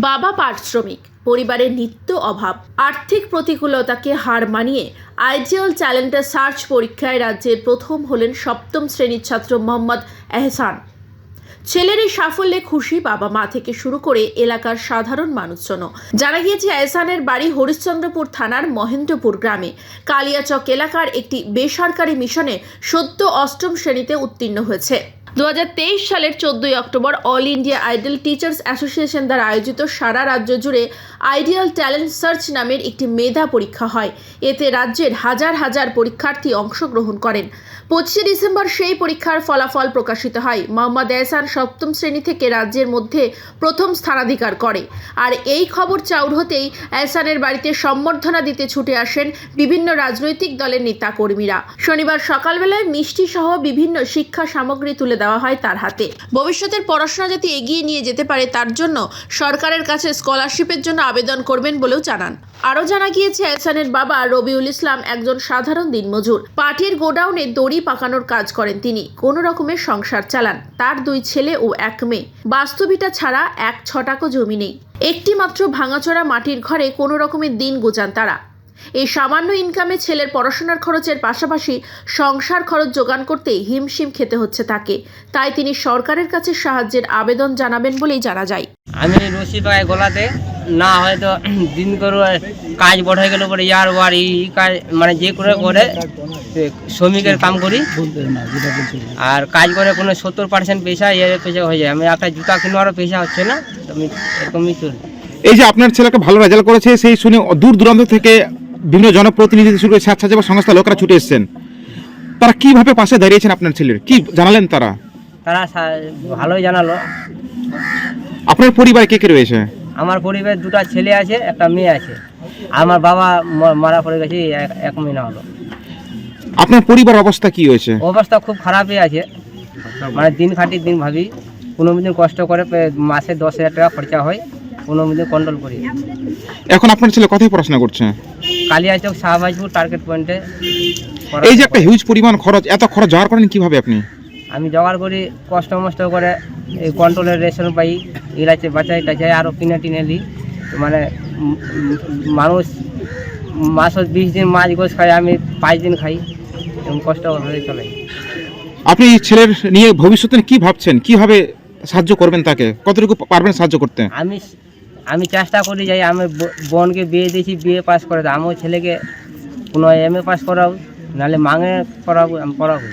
বাবা পাট শ্রমিক পরিবারের নিত্য অভাব, আর্থিক প্রতিকূলতাকে হার মানিয়ে আইডিয়াল ট্যালেন্টের সার্চ পরীক্ষায় রাজ্যের প্রথম হলেন সপ্তম শ্রেণির ছাত্র মোহাম্মদ এহসান। ছেলের এই সাফল্যে খুশি বাবা মা থেকে শুরু করে এলাকার সাধারণ মানুষজনও। জানা গিয়েছে, এহসানের বাড়ি হরিশ্চন্দ্রপুর থানার মহেন্দ্রপুর গ্রামে। কালিয়াচক এলাকার একটি বেসরকারি মিশনে সদ্য অষ্টম শ্রেণীতে উত্তীর্ণ হয়েছে। দু হাজার তেইশ সালের চোদ্দই October all India ideal teachers association দ্বারা আয়োজিত সারা রাজ্য জুড়ে আইডিয়াল ট্যালেন্ট সার্চ নামের একটি মেধা পরীক্ষা হয়। এতে রাজ্যের হাজার হাজার পরীক্ষার্থী অংশগ্রহণ করেন। পঁচিশে ডিসেম্বর সেই পরীক্ষার ফলাফল প্রকাশিত হয়। মোহাম্মদ এহসান সপ্তম শ্রেণি থেকে রাজ্যের মধ্যে প্রথম স্থানাধিকার করে। আর এই খবর চাউর হতেই এহসানের বাড়িতে সম্বর্ধনা দিতে ছুটে আসেন বিভিন্ন রাজনৈতিক দলের নেতাকর্মীরা। শনিবার সকালবেলায় মিষ্টি সহ বিভিন্ন শিক্ষা সামগ্রী তুলে দেওয়া হয় তার হাতে। ভবিষ্যতের পড়াশোনা যাতে এগিয়ে নিয়ে যেতে পারে তার জন্য সরকারের কাছে স্কলারশিপের জন্য আবেদন করবেন বলেও জানান। আরও জানা গিয়েছে, এহসানের বাবা রবিউল ইসলাম একজন সাধারণ দিনমজুর। পাটির গোডাউনে দড়ি পাকানোর কাজ করেন তিনি। কোনো রকমের সংসার চালান। তার দুই ছেলে ও এক মেয়ে। বাস্তবিটা ছাড়া এক ছটাকও জমি নেই। একটি মাত্র ভাঙাচোরা মাটির ঘরে কোনো রকমের দিন গোজান তারা। এই সামান্য ইনকামে ছেলের পড়াশোনার খরচের পাশাপাশি সংসার খরচ জোগান করতে হিমশিম খেতে হচ্ছে তাকে। তাই তিনি সরকারের কাছে সাহায্যের আবেদন জানাবেন বলেই জানা যায়। আমি রশি পাই গলাতে না হয়তো দিন করে কাজ বড় গেলে পরে ইয়ার ওয়ার এই কাজ মানে যে করে করে শ্রমিকের কাম করি। আর কাজ করে কোনো সত্তর পার্সেন্ট পয়সা এর পয়সা হয়ে যায়। আমি একটা জুতা কিনবারও পেশা হচ্ছে না তো আমি এরকমই চলি। এই যে আপনার ছেলেকে ভালো রেজাল্ট করেছে সেই শুনে দূর দূরান্ত থেকে বিভিন্ন জনপ্রতিনিধি শুরু করে স্বেচ্ছাসেবক সংস্থা লোকরা ছুটে এসেছেন। তারা কীভাবে পাশে দাঁড়িয়েছেন আপনার ছেলের? কি জানালেন তারা? তারা ভালোই জানালো। আপনার পরিবারে কে কে রয়েছে? আমার পরিবারের দুটো ছেলে আছে একটা মেয়ে আছে। আমার বাবা মারা পড়ে গেছে এক- এক মহিনা হলো। আপনার পরিবার অবস্থা কি হয়েছে? অবস্থা খুব খারাপই আছে। মানে দিন খাটি দিন ভাবি কোনো দিন কষ্ট করে মাসে দশ হাজার টাকা খরচা হয় কোনো দিন কন্ট্রোল করি এখন আপনার ছেলে কোথায় পড়াশোনা করছে? কালিয়াচক শাহবাজপুর টার্গেট পয়েন্টে এই যে একটা হিউজ পরিমাণ খরচ এত খরচ জোগাড় করেন কীভাবে আপনি? আমি জোগাড় করি কষ্ট মষ্ট করে এই কন্ট্রোলের রেশন পাই ইলাচে বাঁচাই টাচাই আরও কিনে টিনে নিই মানে মানুষ মাসত বিশ দিন মাছ গোছ খাই আমি পাঁচ দিন খাই এরকম কষ্ট হয়ে চলে। আপনি ছেলের নিয়ে ভবিষ্যতে কি ভাবছেন? কীভাবে সাহায্য করবেন তাকে? কতটুকু পারবেন সাহায্য করতে? আমি আমি চেষ্টা করি যাই আমি বোনকে বিয়ে দিয়েছি, বিয়ে পাস করে আমার ছেলেকে কোনো এম এ পাস করাবো, নাহলে মাঙে করাবো, আমি পড়াবো